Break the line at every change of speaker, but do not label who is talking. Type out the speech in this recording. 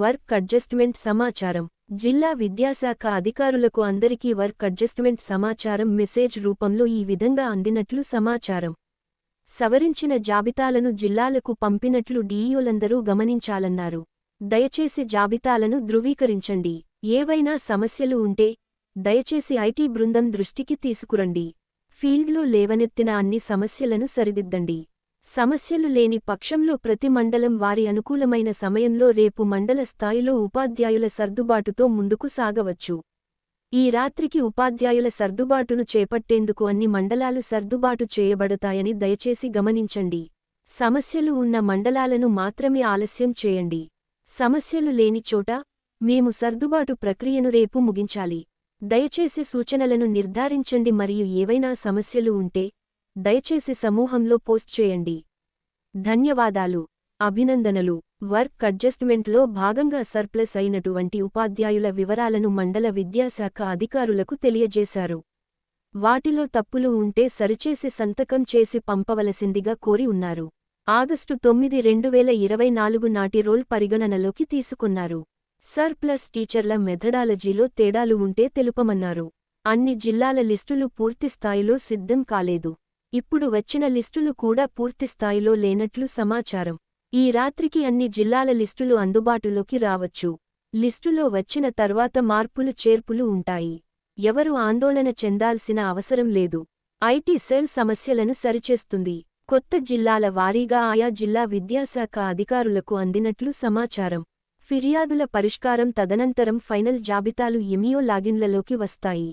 Work adjustment సమాచారం. జిల్లా విద్యాశాఖ అధికారులకు అందరికీ వర్క్ అడ్జస్ట్మెంట్ సమాచారం మెసేజ్ రూపంలో ఈ విధంగా అందినట్లు సమాచారం. సవరించిన జాబితాలను జిల్లాలకు పంపినట్లు డీఈలందరూ గమనించాలన్నారు. దయచేసి జాబితాలను ధృవీకరించండి. ఏవైనా సమస్యలు ఉంటే దయచేసి ఐటీ బృందం దృష్టికి తీసుకురండి. ఫీల్డ్లో లేవనెత్తిన అన్ని సమస్యలను సరిదిద్దండి. సమస్యలు లేని పక్షంలో ప్రతి మండలం వారి అనుకూలమైన సమయంలో రేపు మండల స్థాయిలో ఉపాధ్యాయుల సర్దుబాటుతో ముందుకు సాగవచ్చు. ఈ రాత్రికి ఉపాధ్యాయుల సర్దుబాటును చేపట్టేందుకు అన్ని మండలాలు సర్దుబాటు చేయబడతాయని దయచేసి గమనించండి. సమస్యలు ఉన్న మండలాలను మాత్రమే ఆలస్యం చేయండి. సమస్యలు లేని చోట మేము సర్దుబాటు ప్రక్రియను రేపు ముగించాలి. దయచేసి సూచనలను నిర్ధారించండి మరియు ఏవైనా సమస్యలు ఉంటే దయచేసి సమూహంలో పోస్ట్ చేయండి. ధన్యవాదాలు. అభినందనలు. వర్క్ అడ్జస్ట్మెంట్లో భాగంగా సర్ప్లస్ అయినటువంటి ఉపాధ్యాయుల వివరాలను మండల విద్యాశాఖ అధికారులకు తెలియజేశారు. వాటిలో తప్పులు ఉంటే సరిచేసి సంతకం చేసి పంపవలసిందిగా కోరి ఉన్నారు. ఆగస్టు తొమ్మిది రెండు వేల ఇరవై నాలుగు నాటి రోల్ పరిగణనలోకి తీసుకున్నారు. సర్ప్లస్ టీచర్ల మెథడాలజీలో తేడాలు ఉంటే తెలుపమన్నారు. అన్ని జిల్లాల లిస్టులు పూర్తిస్థాయిలో సిద్ధం కాలేదు. ఇప్పుడు వచ్చిన లిస్టులు కూడా పూర్తిస్థాయిలో లేనట్లు సమాచారం. ఈ రాత్రికి అన్ని జిల్లాల లిస్టులు అందుబాటులోకి రావచ్చు. లిస్టులో వచ్చిన తర్వాత మార్పులు చేర్పులు ఉంటాయి. ఎవరు ఆందోళన చెందాల్సిన అవసరం లేదు. ఐటీ సెల్ సమస్యలను సరిచేస్తుంది. కొత్త జిల్లాల వారీగా ఆయా జిల్లా విద్యాశాఖ అధికారులకు అందినట్లు సమాచారం. ఫిర్యాదుల పరిష్కారం తదనంతరం ఫైనల్ జాబితాలు ఎమియో లాగిన్లలోకి వస్తాయి.